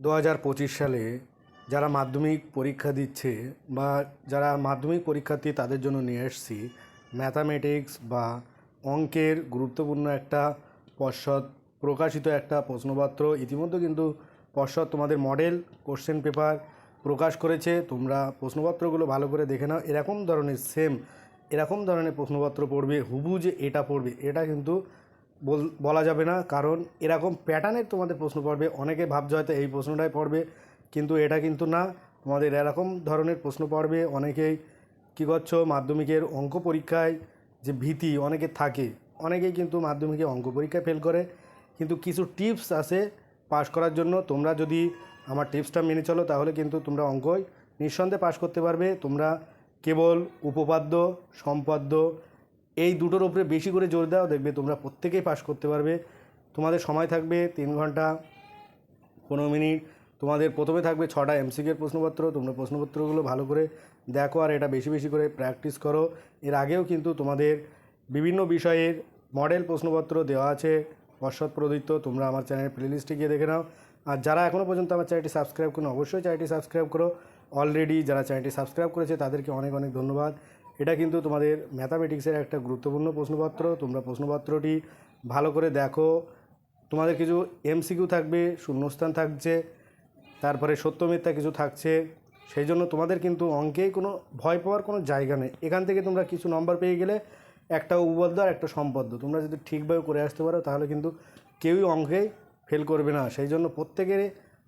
দু হাজার পঁচিশ সালে যারা মাধ্যমিক পরীক্ষা দিচ্ছে বা যারা মাধ্যমিক পরীক্ষার্থী তাদের জন্য নিয়ে এসেছি ম্যাথামেটিক্স বা অঙ্কের গুরুত্বপূর্ণ একটা পর্ষদ, প্রকাশিত একটা প্রশ্নপত্র, ইতিমধ্যে কিন্তু পর্ষদ তোমাদের মডেল কোশ্চেন পেপার প্রকাশ করেছে। তোমরা প্রশ্নপত্রগুলো ভালো করে দেখে নাও। এরকম ধরনের সেম এরকম ধরনের প্রশ্নপত্র পড়বে হুবু যে এটা পড়বে, এটা কিন্তু বল- যাবে না। কারণ এরকম প্যাটার্নের তোমাদের প্রশ্ন পড়বে। অনেকে ভাবছে হয়তো এই প্রশ্নটাই পড়বে, কিন্তু এটা কিন্তু না। তোমাদের এরকম ধরনের প্রশ্ন পড়বে। অনেকেই কী করছ? মাধ্যমিকের অঙ্ক পরীক্ষায় যে ভীতি অনেকে থাকে। অনেকেই কিন্তু মাধ্যমিকে অঙ্ক পরীক্ষায় ফেল করে। কিন্তু কিছু টিপস আছে পাস করার জন্য। তোমরা যদি আমার টিপসটা মেনে চলো, তাহলে কিন্তু তোমরা অঙ্কই নিঃসন্দেহে পাশ করতে পারবে। তোমরা কেবল উপপাদ্য, সম্পাদ্য এই দুটোর ওপরে বেশি করে জোর দাও দেখবে, তোমরা প্রত্যেকেই পাশ করতে পারবে। তোমাদের সময় থাকবে তিন ঘণ্টা, পনেরো মিনিট। তোমাদের প্রথমে থাকবে ছটা এমসিকের প্রশ্নপত্র। তোমরা প্রশ্নপত্রগুলো ভালো করে দেখো আর এটা বেশি বেশি করে প্র্যাকটিস করো। এর আগেও কিন্তু তোমাদের বিভিন্ন বিষয়ের মডেল প্রশ্নপত্র দেওয়া আছে। পর্ষদ প্রদত্ত তোমরা আমার চ্যানেলের প্লেলিস্টে গিয়ে দেখে নাও। আর যারা এখনও পর্যন্ত আমার চ্যানেলটি সাবস্ক্রাইব করো অবশ্যই চ্যানেলটি সাবস্ক্রাইব করো। অলরেডি যারা চ্যানেলটি সাবস্ক্রাইব করেছে, তাদেরকে অনেক অনেক ধন্যবাদ। এটা কিন্তু তোমাদের ম্যাথামেটিক্সের একটা গুরুত্বপূর্ণ প্রশ্নপত্র। তোমরা প্রশ্নপত্রটি ভালো করে দেখো। তোমাদের কিছু এমসিকিউ থাকবে, শূন্যস্থান থাকছে, তারপরে সত্য মিথ্যা কিছু থাকছে। সেই জন্য তোমাদের কিন্তু অঙ্কেই কোনো ভয় পাওয়ার কোনো জায়গা নেই। এখান থেকে তোমরা কিছু নম্বর পেয়ে গেলে একটা উপপাদ্য আর একটা সম্পদ্য। তোমরা যদি ঠিকভাবে করে আসতে পারো, তাহলে কিন্তু কেউই অঙ্কে ফেল করবে না। সেই জন্য প্রত্যেকের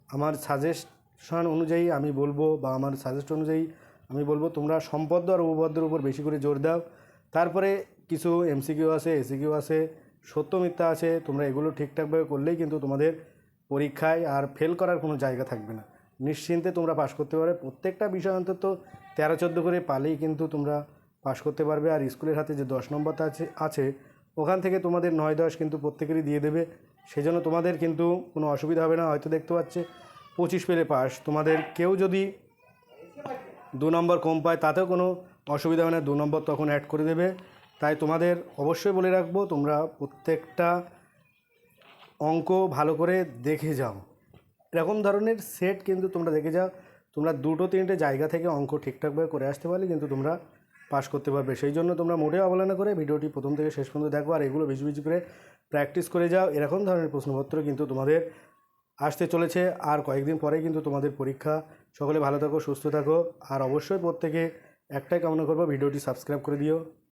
আমার সাজেশন অনুযায়ী আমি বলব বা আমার সাজেস্ট অনুযায়ী আমি বলব তোমরা সম্পদ আর উপপাদ্যর উপর বেশি করে জোর দাও। তারপরে কিছু এমসিকিউ আছে, এসিকিউ আছে, সত্য মিথ্যা আছে, তোমরা এগুলো ঠিকঠাকভাবে করলেই কিন্তু তোমাদের পরীক্ষায় আর ফেল করার কোনো জায়গা থাকবে না। নিশ্চিন্তে তোমরা পাশ করতে পারবে। প্রত্যেকটা বিষয় অন্তত তেরো, চোদ্দ করে পালেই কিন্তু তোমরা পাশ করতে পারবে। আর স্কুলের হাতে যে দশ নম্বরটা আছে আছে, ওখান থেকে তোমাদের নয়, দশ কিন্তু প্রত্যেকেরই দিয়ে দেবে। সেই জন্য তোমাদের কিন্তু কোনো অসুবিধা হবে না। হয়তো দেখতে পাচ্ছে পঁচিশ পেলে পাস তোমাদের কেউ যদি দু নম্বর কম পায়, তাতেও কোনো অসুবিধা হয় না, দু নম্বর তখন অ্যাড করে দেবে। তাই তোমাদের অবশ্যই বলে রাখব, তোমরা প্রত্যেকটা অঙ্ক ভালো করে দেখে যাও। এরকম ধরনের সেট কিন্তু তোমরা দেখে যাও। তোমরা দুটো তিনটে জায়গা থেকে অঙ্ক ঠিকঠাকভাবে করে আসতে পারলে কিন্তু তোমরা পাস করতে পারবে। সেই জন্য তোমরা মোটেও অবহেলা করে ভিডিওটি প্রথম থেকে শেষ পর্যন্ত দেখো, আর এগুলো বেশি বেশি করে প্র্যাকটিস করে যাও। এরকম ধরনের প্রশ্নপত্র কিন্তু তোমাদের আসতে চলেছে আর কয়েকদিন পরে কিন্তু তোমাদের পরীক্ষা। সকলে ভালো থাকো, সুস্থ থাকো। আর অবশ্যই প্রত্যেকে একটাই কামনা করব, ভিডিওটি সাবস্ক্রাইব করে দিও।